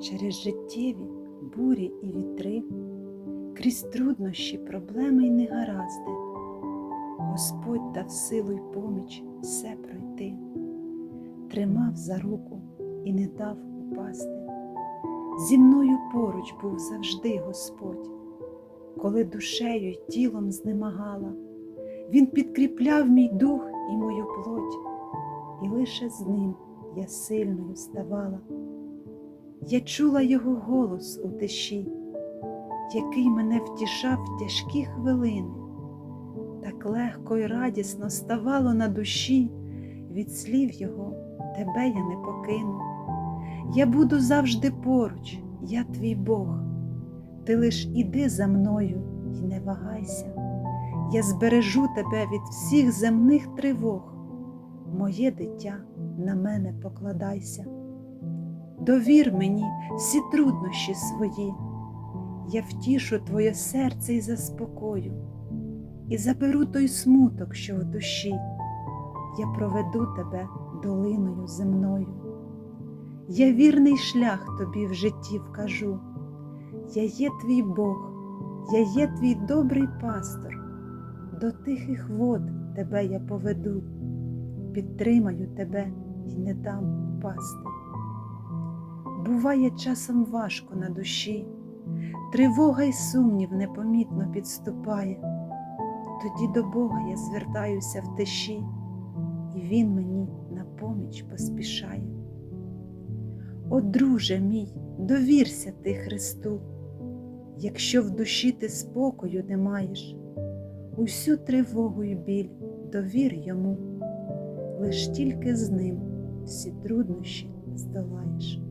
через життєві бурі і вітри, крізь труднощі, проблеми й негаразди, Господь дав силу й поміч все пройти, тримав за руку і не дав упасти. Зі мною поруч був завжди Господь, коли душею й тілом знемагала, Він підкріпляв мій дух і мою плоть, і лише з ним я сильною ставала. Я чула його голос у тиші, який мене втішав в тяжкі хвилини, так легко й радісно ставало на душі, від слів його тебе я не покину. Я буду завжди поруч, я твій Бог, ти лиш іди за мною й не вагайся, я збережу тебе від всіх земних тривог, моє дитя на мене покладайся. Довір мені всі труднощі свої, я втішу твоє серце і заспокою, і заберу той смуток, що в душі, я проведу тебе долиною земною. Я вірний шлях тобі в житті вкажу, я є твій Бог, я є твій добрий пастор, до тихих вод тебе я поведу, підтримаю тебе і не дам упасти. Буває часом важко на душі, тривога й сумнів непомітно підступає, тоді до Бога я звертаюся в тиші, і Він мені на поміч поспішає. О, друже мій, довірся ти Христу, якщо в душі ти спокою не маєш, усю тривогу й біль довір йому, лиш тільки з ним всі труднощі здолаєш.